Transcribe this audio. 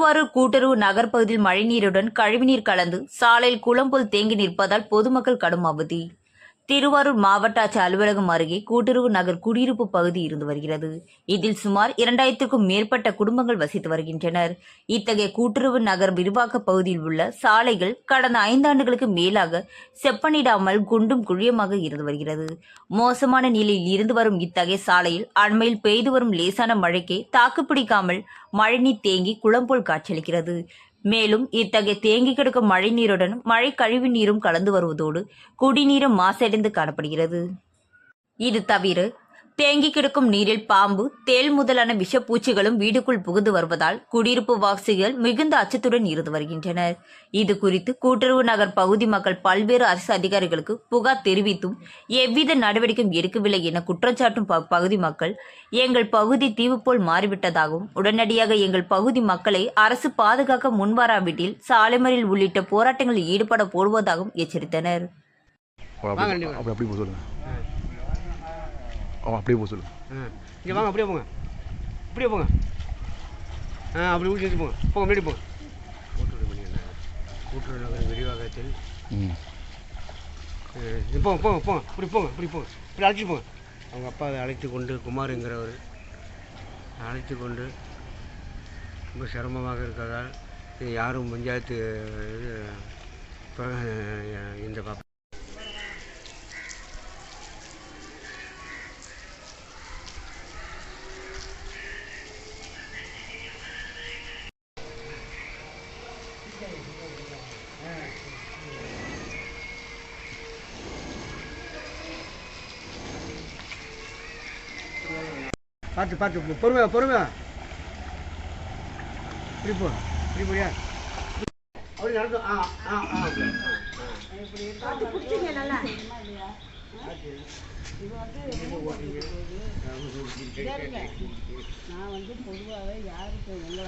திருவாரூர் கூட்டுறவு நகர் பகுதியில் மழைநீருடன் கழிவுநீர் கலந்து சாலையில் குளம்போல் தேங்கி நிற்பதால் பொதுமக்கள் கடும் அவதி. திருவாரூர் மாவட்ட ஆட்சி அலுவலகம் அருகே கூட்டுறவு நகர் குடியிருப்பு பகுதி இருந்து வருகிறது. இதில் சுமார் இரண்டாயிரத்திற்கும் மேற்பட்ட குடும்பங்கள் வசித்து வருகின்றனர். இத்தகைய கூட்டுறவு நகர் விரிவாக்க பகுதியில் உள்ள சாலைகள் கடந்த ஐந்தாண்டுகளுக்கு மேலாக செப்பனிடாமல் குண்டும் குழியமாக இருந்து வருகிறது. மோசமான நிலையில் இருந்து வரும் இத்தகைய சாலையில் அண்மையில் பெய்து வரும் லேசான மழைக்கே தாக்குப்பிடிக்காமல் மழைநீர் தேங்கி குளம்போல் காட்சியளிக்கிறது. மேலும் இத்தகைய தேங்கி கிடக்கும் மழை நீருடன் மழை கழிவு நீரும் கலந்து வருவதோடு குடிநீரும் மாசடைந்து காணப்படுகிறது. இது தவிர தேங்கி கிடக்கும் நீரில் பாம்பு தேள் முதலான விஷப்பூச்சிகளும் வீடுக்குள் புகுந்து வருவதால் குடியிருப்பு வாசிகள் மிகுந்த அச்சத்துடன் இருந்து வருகின்றனர். இது குறித்து கூட்டுறவு நகர் பகுதி மக்கள் பல்வேறு அரசு அதிகாரிகளுக்கு புகார் தெரிவித்தும் எவ்வித நடவடிக்கையும் எடுக்கவில்லை என குற்றச்சாட்டும் பகுதி மக்கள் எங்கள் பகுதி தீவு போல் மாறிவிட்டதாகவும் உடனடியாக எங்கள் பகுதி மக்களை அரசு பாதுகாக்க முன்வராவிட்டில் சாலைமறியல் உள்ளிட்ட போராட்டங்களில் ஈடுபட போடுவதாகவும் எச்சரித்தனர். ஓ, அப்படியே போக சொல்லுங்க இங்கே வாங்க அப்படியே போங்க. அப்படியே போங்க. ஆ அப்படி ஊட்டி போங்க. போங்க முன்னாடி போங்க. கூட்டுறவு மணி என்ன கூட்டுறவு நகர் விரிவாக்கத்தில். போங்க போங்க போங்க. இப்படி போங்க இப்படி போங்க. இப்படி அழைச்சிட்டு போங்க. அவங்க அப்பாவை அழைத்து கொண்டு குமாருங்கிறவர். அழைத்து கொண்டு ரொம்ப சிரமமாக இருக்கிறதால் யாரும் பஞ்சாயத்து பார்த்து பார்த்து பொறுமையா பொறுமையா இப்படி போ இப்படி போறியா அப்படி நடந்து ஆ ஆ ஆ okay. ஆ, ஆ. நான் வந்து பொதுவாகவே யாருக்கு எங்களை